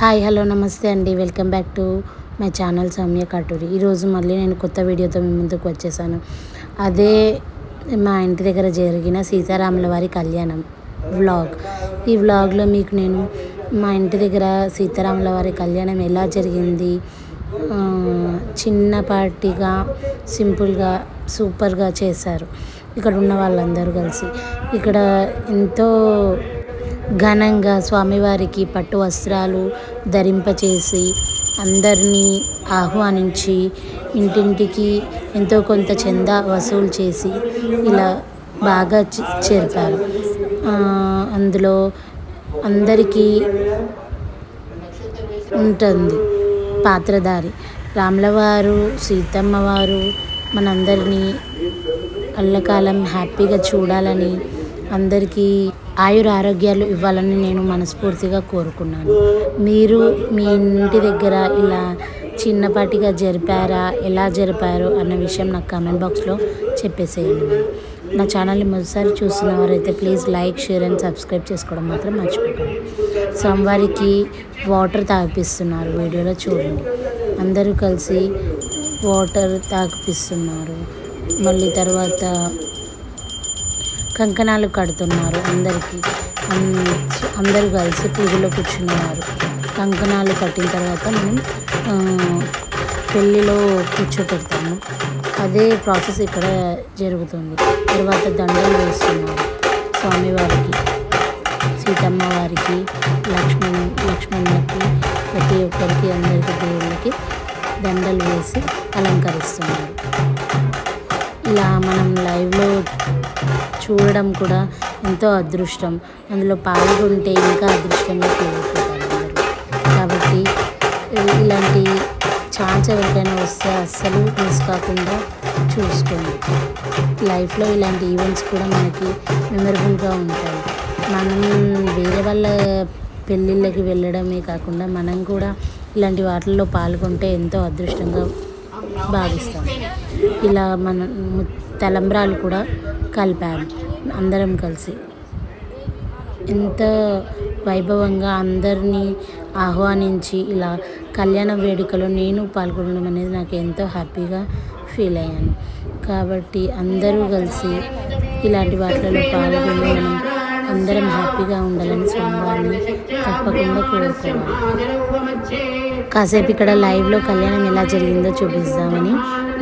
Hi hello నమస్తే అండి. Welcome back to my channel Soumya Katuri. ఈరోజు మళ్ళీ నేను కొత్త వీడియోతో మీ ముందుకు వచ్చేసాను. అదే మా ఇంటి దగ్గర జరిగిన సీతారాముల వారి కళ్యాణం వ్లాగ్. ఈ వ్లాగ్లో మీకు నేను మా ఇంటి దగ్గర సీతారాముల వారి కళ్యాణం ఎలా జరిగింది? చిన్నపాటిగా సింపుల్గా సూపర్గా చేశారు. ఇక్కడ ఉన్న వాళ్ళందరూ కలిసి. ఇక్కడ ఎంతో ఘనంగా స్వామివారికి పట్టు వస్త్రాలు ధరింపచేసి అందరినీ ఆహ్వానించి ఇంటింటికి ఎంతో కొంత చందా వసూలు చేసి ఇలా బాగా చే- చేర్పారు. అందులో అందరికీ ఉంటుంది పాత్రధారి. రాములవారు సీతమ్మవారు మనందరినీ అల్లకాలం హ్యాపీగా చూడాలని అందరికీ ఆయుర ఆరోగ్యాలు ఇవ్వాలని నేను మనస్ఫూర్తిగా కోరుకున్నాను. మీరు మీ ఇంటి దగ్గర ఇలా చిన్నపాటిగా జరిపారా ఎలా జరిపారు అన్న విషయం నాకు కామెంట్ బాక్స్లో చెప్పేసేయండి నా ఛానల్ని మొదటిసారి చూసిన వారైతే please like share and subscribe చేసుకోవడం మాత్రం మర్చిపోకండి. సోమవారికి వాటర్ తాగిపిస్తున్నారు. వీడియోలో చూడండి. అందరూ కలిసి వాటర్ తాగిపిస్తున్నారు. మళ్ళీ తర్వాత కంకణాలు కడుతున్నారు అందరికీ. అందరూ కలిసి పూజలో కూర్చున్నారు. కంకణాలు కట్టిన తర్వాత మనం పెళ్ళిలో కూర్చోపెడతాము. అదే ప్రాసెస్ ఇక్కడ జరుగుతుంది. తర్వాత దండలు వేస్తున్నారు స్వామివారికి సీతమ్మ వారికి లక్ష్మణ్ లక్ష్మణులకి ప్రతి ఒక్కరికి అందరికీ దేవుళ్ళకి దండలు వేసి అలంకరిస్తున్నారు. ఇలా మనం లైవ్లో చూడడం కూడా ఎంతో అదృష్టం. అందులో పాల్గొంటే ఇంకా అదృష్టంగా ఫీల్ అయిపోతారు కాబట్టి ఇలాంటి ఛాన్స్ ఎవరికైనా వస్తే అస్సలు మిస్ కాకుండా చూసుకోండి. లైఫ్లో ఇలాంటి ఈవెంట్స్ కూడా మనకి మెమరబుల్గా ఉంటాయి. మనం వేరే వాళ్ళ పెళ్ళిళ్ళకి వెళ్ళడమే కాకుండా మనం కూడా ఇలాంటి వాటిల్లో పాల్గొంటే ఎంతో అదృష్టంగా భావిస్తాం. ఇలా మన తలంబ్రాలు కూడా కలిపాము అందరం కలిసి. ఎంత వైభవంగా అందరినీ ఆహ్వానించి ఇలా కళ్యాణ వేడుకలో నేను పాల్గొనడం అనేది నాకు ఎంతో హ్యాపీగా ఫీల్ అయ్యాను. కాబట్టి అందరూ కలిసి ఇలాంటి వాటిలలో పాల్గొని మనం అందరం హ్యాపీగా ఉండాలని స్వామివారిని తప్పకుండా కోరుకోవాలి. కాసేపు ఇక్కడ లైవ్లో కళ్యాణం ఎలా జరిగిందో చూపిస్తామని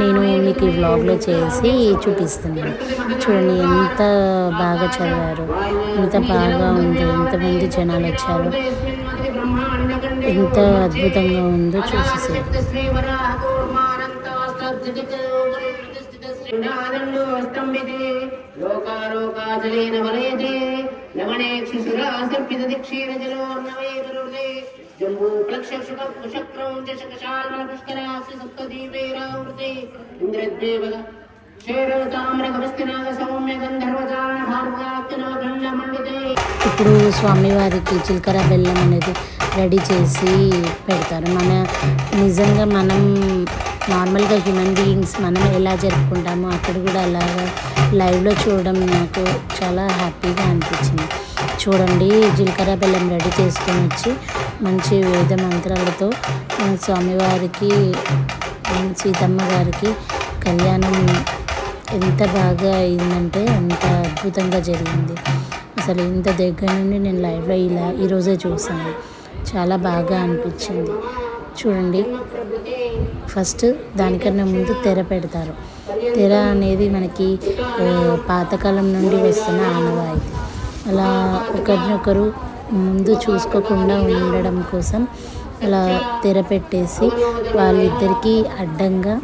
నేను మీకు ఈ వ్లాగ్లో చేసి చూపిస్తున్నాను. చూడండి ఎంత బాగా చదివారు ఎంత బాగా ఉంది ఎంతమంది జనాలు వచ్చారు ఎంత అద్భుతంగా ఉందో చూసేసారు లోకాలోకాజలేన వలయతే లవణేక్షి సురాసర్పిత దిక్షీరజలోర్ణవే జంబూ సప్తదీపైరావృతే సౌమ్య ఇప్పుడు స్వామివారికి చిలకర బెల్లం అనేది రెడీ చేసి పెడతారు. మన నిజంగా మనం నార్మల్గా హ్యూమన్ బీయింగ్స్ మనం ఎలా జరుపుకుంటామో అక్కడ కూడా అలాగా లైవ్లో చూడడం నాకు చాలా హ్యాపీగా అనిపించింది. చూడండి జీలకర్ర బెల్లం రెడీ చేసుకొని వచ్చి మంచి వేద మంత్రాలతో స్వామివారికి సీతమ్మ గారికి కళ్యాణం ఎంత బాగా అయిందంటే అంత అద్భుతంగా జరిగింది. అసలు ఇంత దగ్గర నుండి నేను లైవ్లో ఇలా ఈరోజే చూసాను చాలా బాగా అనిపించింది. చూడండి. ఫస్ట్ దానికన్నా ముందు తెర పెడతారు. తెర అనేది మనకి పాతకాలం నుండి వస్తున్న ఆనవాయితీ. అలా ఒకరినొకరు ముందు చూసుకోకుండా ఉండడం కోసం అలా తెర పెట్టేసి వాళ్ళిద్దరికీ అడ్డంగా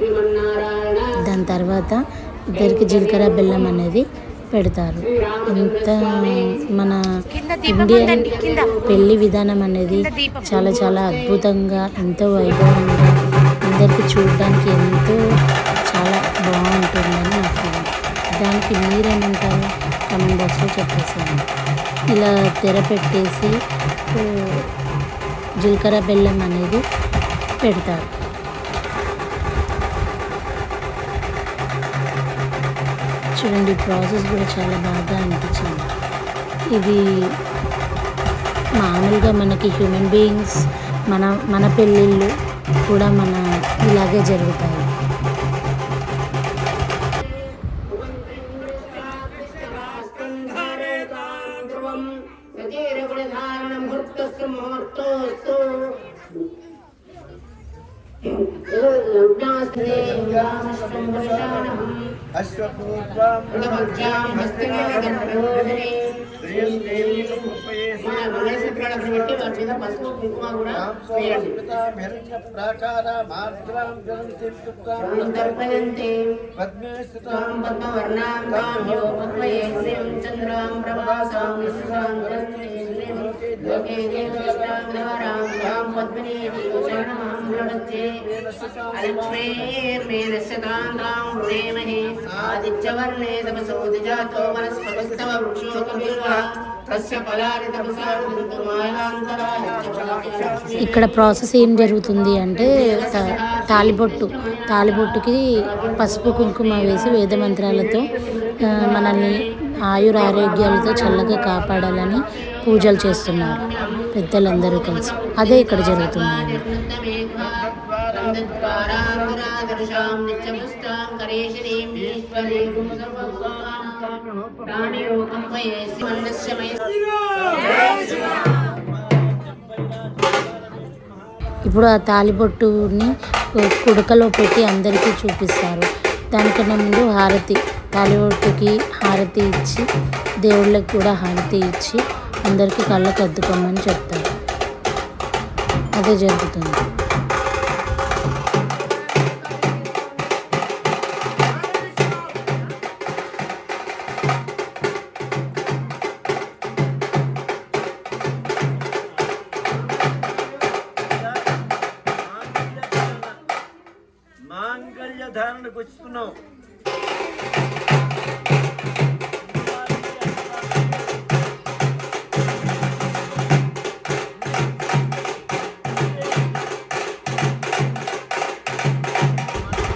దాని తర్వాత ఇద్దరికి జీలకర్ర బెల్లం అనేది పెడతారు. ఎంత మన ఇండియన్ పెళ్ళి విధానం అనేది చాలా చాలా అద్భుతంగా ఎంతో వైభవంగా అందరికీ చూడడానికి ఎంతో చాలా బాగుంటుందని నా ఫీలింగ్ దానికి మీరేమంటారు? కమెంట్ బాక్స్లో చెప్పేసాను ఇలా తెర పెట్టేసి జీలకర్ర బెల్లం అనేది పెడతారు. చూడండి ప్రాసెస్ కూడా చాలా బాగా అనిపించింది. ఇది మామూలుగా మనకి హ్యూమన్ బీయింగ్స్ మన మన పెళ్ళిళ్ళు కూడా మన ఇలాగే జరుగుతాయి ధారణం భృత్తస్సు ముహూర్తోస్తు అశ్వపూర్వం శ్రీం దేవీ పసుపు కుంకుమ కూడా వేయండి ప్రాకార మాత్రాం జలంతిం తాం తర్పయంతే పద్మే స్థితాం తాం పద్మవర్ణాం తాం యో పద్మయే శ్రీం చంద్రాం ప్రభాసాం విశ్వాం వదంతే శ్రీం లోకే దేవతాం నవరాం తాం పద్మినీతి శరణమాం ప్రణత్యే అలక్ష్మీర్మేనస్యతాం తాం వృణేమహే ఆదిత్యవర్ణే తపసో దిజాతో వనస్పతస్తవ వృక్షోకబిల్వః తస్య ఫలాని తపసా ఋతుమాయాంతరాయ ఇక్కడ ప్రాసెస్ ఏం జరుగుతుంది అంటే తా- తాలిబొట్టు తాలిబొట్టుకి పసుపు కుంకుమ వేసి వేద మంత్రాలతో మనల్ని ఆయుర ఆరోగ్యాలతో చల్లగా కాపాడాలని పూజలు చేస్తున్నారు పెద్దలందరూ కలిసి. అదే ఇక్కడ జరుగుతుంది. ఇప్పుడు ఆ తాలిబొట్టుని కుడకలో పెట్టి అందరికీ చూపిస్తారు. దానికన్నా ముందు హారతి. తాలిబొట్టుకి హారతి ఇచ్చి దేవుళ్ళకి కూడా హారతి ఇచ్చి అందరికీ కళ్ళకు అద్దుకోమని చెప్తారు. అదే జరుగుతుంది. ధారణకు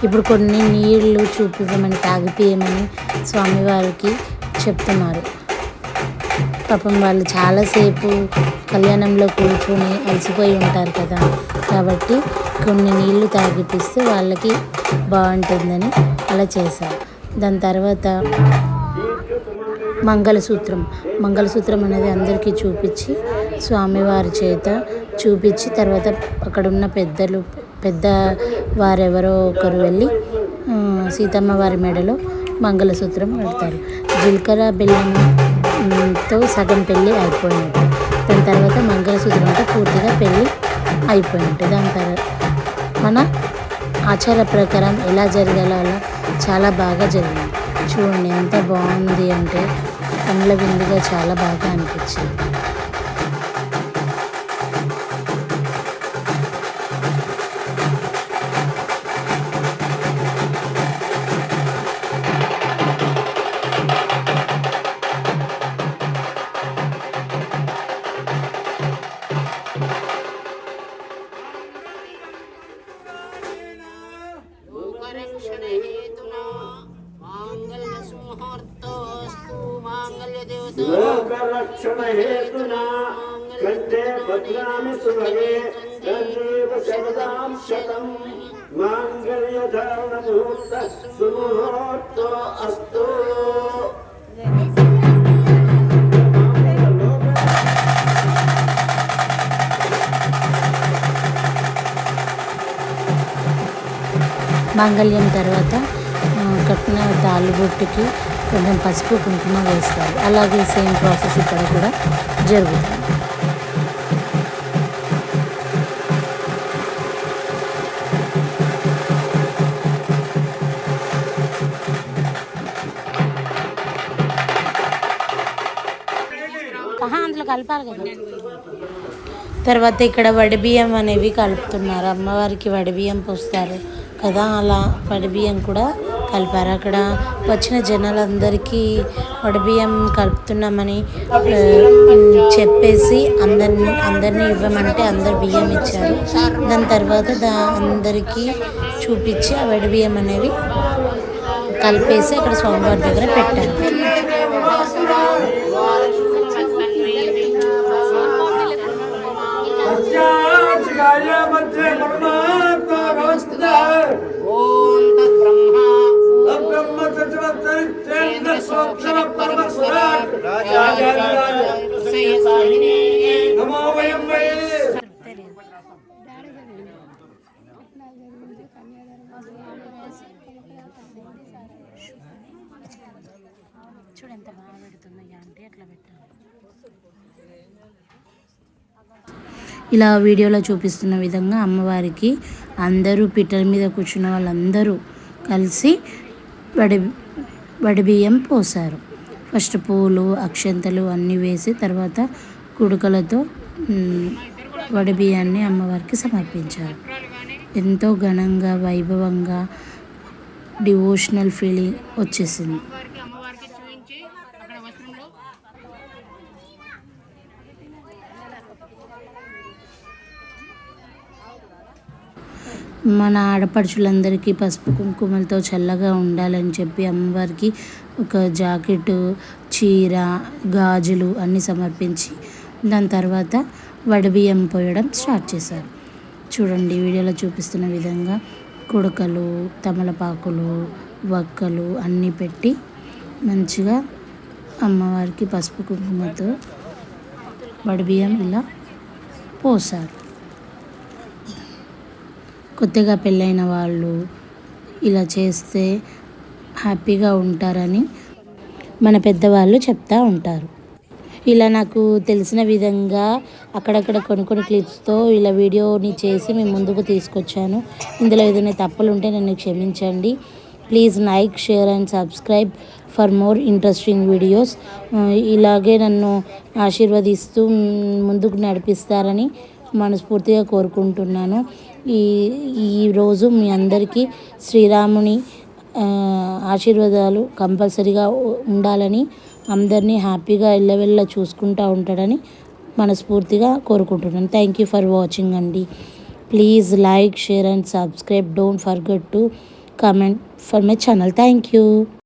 ఇప్పుడు కొన్ని నీళ్ళు చూపివ్వమని తాగిపియమని స్వామివారికి చెప్తున్నారు. పాపం వాళ్ళు చాలాసేపు కళ్యాణంలో కూర్చొని అలసిపోయి ఉంటారు కదా. కాబట్టి కొన్ని నీళ్ళు తాగిపిస్తే వాళ్ళకి బాగుంటుందని అలా చేశారు. దాని తర్వాత మంగళసూత్రం. మంగళసూత్రం అనేది అందరికీ చూపించి స్వామివారి చేత చూపించి తర్వాత అక్కడ ఉన్న పెద్దలు పెద్ద వారెవరో ఒకరు వెళ్ళి సీతమ్మ వారి మెడలో మంగళసూత్రం కడతారు. జీలకర్ర బెల్లంతో సగం పెళ్ళి అయిపోయినట్టు. దాని తర్వాత మంగళసూత్రంతో పూర్తిగా పెళ్ళి అయిపోయి దాని తర్వాత మన ఆచార ప్రకారం ఎలా జరగాలో అలా చాలా బాగా జరిగింది. చూడండి ఎంత బాగుంది అంటే కళ్ళ విందుగా చాలా బాగా అనిపించింది. లోకరక్షణ హేతునా కంఠే భద్రామి సుభగే దండేవ శరదాం శతం. మాంగళ్య ధారణ ముహూర్త అస్తు. మాంగళ్యం తర్వాత ఆ, కట్టిన తాళ్ళుబొట్టుకి కొంచెం పసుపు కుంకుమ వేస్తారు. అలాగే సేమ్ ప్రాసెస్ ఇక్కడ కూడా జరుగుతుంది. అందులో కలపాలి కదా. తర్వాత ఇక్కడ వడిబియ్యం అనేవి కలుపుతున్నారు. అమ్మవారికి వడిబియ్యం పోస్తారు కదా అలా వడిబియ్యం కూడా కలిపారు. అక్కడ వచ్చిన జనాలందరికీ వడబియ్యం కలుపుతున్నామని చెప్పేసి అందరిని అందరినీ ఇవ్వమంటే అందరు బియ్యం ఇచ్చారు. దాని తర్వాత దా అందరికీ చూపించి ఆ వడబియ్యం అనేవి కలిపేసి అక్కడ స్వామివారి దగ్గర పెట్టారు. చూడు ఎంత బాగా పెడుతున్నాయి అంటే అట్లా పెట్టాలి. ఇలా వీడియోలో చూపిస్తున్న విధంగా అమ్మవారికి అందరూ పిట్టల మీద కూర్చున్న వాళ్ళందరూ కలిసి వడి వడిబియ్యం పోసారు ఫస్ట్ పూలు అక్షంతలు అన్నీ వేసి తర్వాత కుడుకలతో వడిబియ్యాన్ని అమ్మవారికి సమర్పించారు. ఎంతో ఘనంగా వైభవంగా డివోషనల్ ఫీలింగ్ వచ్చేసింది. మన ఆడపడుచులందరికీ పసుపు కుంకుమలతో చల్లగా ఉండాలని చెప్పి అమ్మవారికి ఒక జాకెట్ చీర గాజులు అన్నీ సమర్పించి దాని తర్వాత వడబియ్యం పోయడం స్టార్ట్ చేశారు. చూడండి వీడియోలో చూపిస్తున్న విధంగా కుడకలు తమలపాకులు వక్కలు అన్నీ పెట్టి మంచిగా అమ్మవారికి పసుపు కుంకుమతో వడబియ్యం ఇలా పోసారు. కొత్తగా పెళ్ళైన వాళ్ళు ఇలా చేస్తే హ్యాపీగా ఉంటారని మన పెద్దవాళ్ళు చెప్తా ఉంటారు. ఇలా నాకు తెలిసిన విధంగా అక్కడక్కడ కొన్ని కొన్ని క్లిప్స్తో ఇలా వీడియోని చేసి మేము ముందుకు తీసుకొచ్చాను. ఇందులో ఏదైనా తప్పులు ఉంటే నన్ను క్షమించండి. Please like share and subscribe for more interesting videos. ఇలాగే నన్ను ఆశీర్వదిస్తూ ముందుకు నడిపిస్తారని మనస్ఫూర్తిగా కోరుకుంటున్నాను. ఈ ఈ రోజు మీ అందరికీ శ్రీరాముని ఆశీర్వాదాలు కంపల్సరీగా ఉండాలని అందరినీ హ్యాపీగా వెళ్ళవెళ్ళ చూసుకుంటూ ఉంటాడని మనస్ఫూర్తిగా కోరుకుంటున్నాను. థ్యాంక్ యూ ఫర్ వాచింగ్ అండి. Please like share and subscribe don't forget to comment for my channel thank you